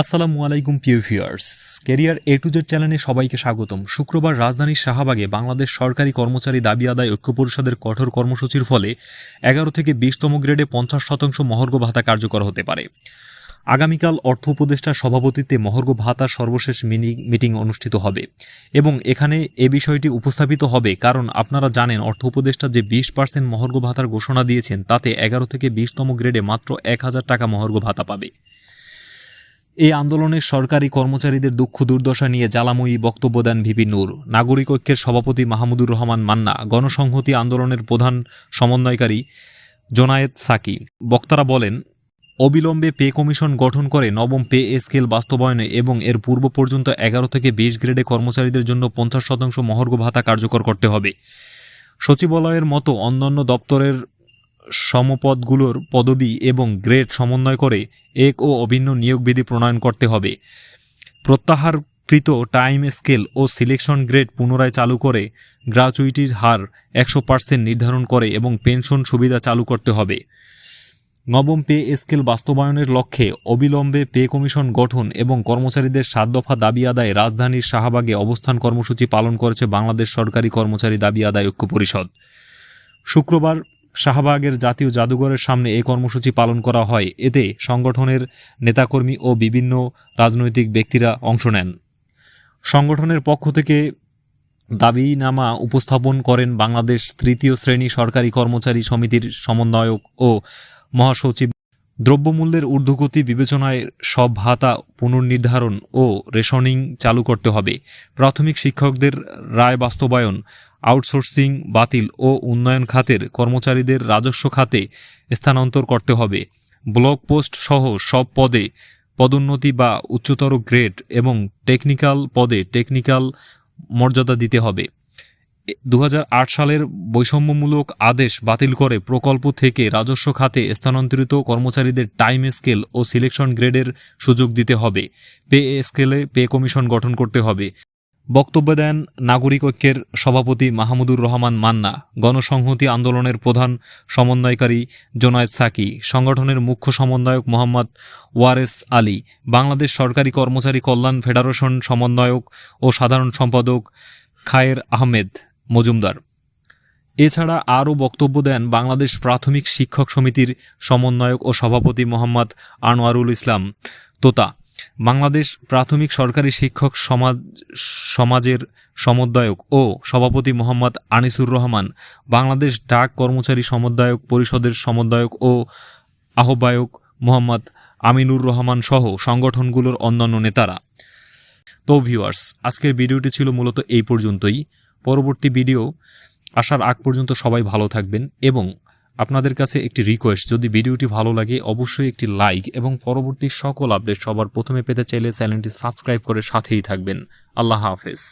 আসসালামু আলাইকুম Piu viewers. Career A to Z চ্যানেলে সবাইকে স্বাগতম। শুক্রবার রাজধানীর শাহবাগে বাংলাদেশ সরকারি কর্মচারী দাবি আদায় ঐক্য পরিষদের কঠোর কর্মসূচির ফলে এগারো থেকে বিশতম গ্রেডে পঞ্চাশ শতাংশ মহর্ঘ ভাতা কার্যকর হতে পারে। আগামীকাল অর্থ উপদেষ্টার সভাপতিত্বে মহর্ঘ ভাতার সর্বশেষ মিটিং অনুষ্ঠিত হবে এবং এখানে এ বিষয়টি উপস্থাপিত হবে। কারণ আপনারা জানেন, অর্থ উপদেষ্টা যে বিশ পার্সেন্ট মহর্ঘ ভাতার ঘোষণা দিয়েছেন, তাতে এগারো থেকে বিশতম গ্রেডে মাত্র এক হাজার টাকা মহর্ঘ ভাতা পাবে। এই আন্দোলনে সরকারি কর্মচারীদের দুঃখ দুর্দশা নিয়ে জ্বালাময়ী বক্তব্য দেন ভিপি নূর। নাগরিক ঐক্যের সভাপতি মাহমুদুর রহমান মান্না, গণসংহতি আন্দোলনের প্রধান সমন্বয়কারী জোনায়েদ সাকি। বক্তারা বলেন, অবিলম্বে পে কমিশন গঠন করে নবম পে স্কেল বাস্তবায়নে এবং এর পূর্ব পর্যন্ত এগারো থেকে বিশ গ্রেডে কর্মচারীদের জন্য পঞ্চাশ শতাংশ মহর্ঘ ভাতা কার্যকর করতে হবে। সচিবালয়ের মতো অন্যান্য দপ্তরের সমপদগুলোর পদবি এবং গ্রেড সমন্বয় করে এক ও অভিন্ন নিয়োগ বিধি প্রণয়ন করতে হবে। প্রত্যাহারকৃত টাইম স্কেল ও সিলেকশন গ্রেড পুনরায় চালু করে গ্রাচুইটির হার একশো পার্সেন্ট নির্ধারণ করে এবং পেনশন সুবিধা চালু করতে হবে। নবম পে স্কেল বাস্তবায়নের লক্ষ্যে অবিলম্বে পে কমিশন গঠন এবং কর্মচারীদের সাত দফা দাবি আদায় রাজধানীর শাহবাগে অবস্থান কর্মসূচি পালন করেছে বাংলাদেশ সরকারি কর্মচারী দাবি আদায় ঐক্য পরিষদ। শুক্রবার শাহবাগের জাতীয় জাদুঘরের সামনে এই কর্মসূচি পালন করা হয়। এতে সংগঠনের নেতাকর্মী ও বিভিন্ন রাজনৈতিক ব্যক্তিরা অংশ নেন। সংগঠনের পক্ষ থেকে দাবিনামা উপস্থাপন করেন বাংলাদেশ তৃতীয় শ্রেণি সরকারি কর্মচারী সমিতির সমন্বয়ক ও মহাসচিব। দ্রব্যমূল্যের ঊর্ধ্বগতি বিবেচনায় সব ভাতা পুনর্নির্ধারণ ও রেশনিং চালু করতে হবে। প্রাথমিক শিক্ষকদের রায় বাস্তবায়ন আউটসোর্সিং, বাতিল ও উন্নয়ন খাতের কর্মচারীদের রাজস্ব খাতে স্থানান্তর করতে হবে। ব্লক পোস্ট সহ সব পদে পদোন্নতি বা উচ্চতর গ্রেড এবং টেকনিক্যাল পদে টেকনিক্যাল মর্যাদা দিতে হবে। দু হাজার আট সালের বৈষম্যমূলক আদেশ বাতিল করে প্রকল্প থেকে রাজস্ব খাতে স্থানান্তরিত কর্মচারীদের টাইম স্কেল ও সিলেকশন গ্রেডের সুযোগ দিতে হবে। পে স্কেলে পে কমিশন গঠন করতে হবে। বক্তব্য দেন নাগরিক ঐক্যের সভাপতি মাহমুদুর রহমান মান্না, গণসংহতি আন্দোলনের প্রধান সমন্বয়কারী জোনায়েদ সাকি, সংগঠনের মুখ্য সমন্বয়ক মোহাম্মদ ওয়ারেস আলী, বাংলাদেশ সরকারি কর্মচারী কল্যাণ ফেডারেশন সমন্বয়ক ও সাধারণ সম্পাদক খায়ের আহমেদ মজুমদার। এছাড়া আরও বক্তব্য দেন বাংলাদেশ প্রাথমিক শিক্ষক সমিতির সমন্বয়ক ও সভাপতি মোহাম্মদ আনোয়ারুল ইসলাম তোতা। বাংলাদেশ প্রাথমিক সরকারি শিক্ষক সমাজ, সমাজের সমন্বয়ক ও সভাপতি মোহাম্মদ আনিসুর রহমান, বাংলাদেশ ডাক কর্মচারী সমন্বয়ক পরিষদের সমন্বয়ক ও আহ্বায়ক মোহাম্মদ আমিনুর রহমান সহ সংগঠনগুলোর অন্যান্য নেতারা। তো ভিউয়ার্স, আজকের ভিডিওটি ছিল মূলত এই পর্যন্তই। পরবর্তী ভিডিও আসার আগ পর্যন্ত সবাই ভালো থাকবেন এবং আপনাদের কাছে একটি রিকোয়েস্ট যদি ভিডিওটি ভালো লাগে, অবশ্যই একটি লাইক এবং পরবর্তী সকল আপডেট সবার প্রথমে পেতে চাইলে চ্যানেলটি সাবস্ক্রাইব করে সাথেই থাকবেন। আল্লাহ হাফেজ।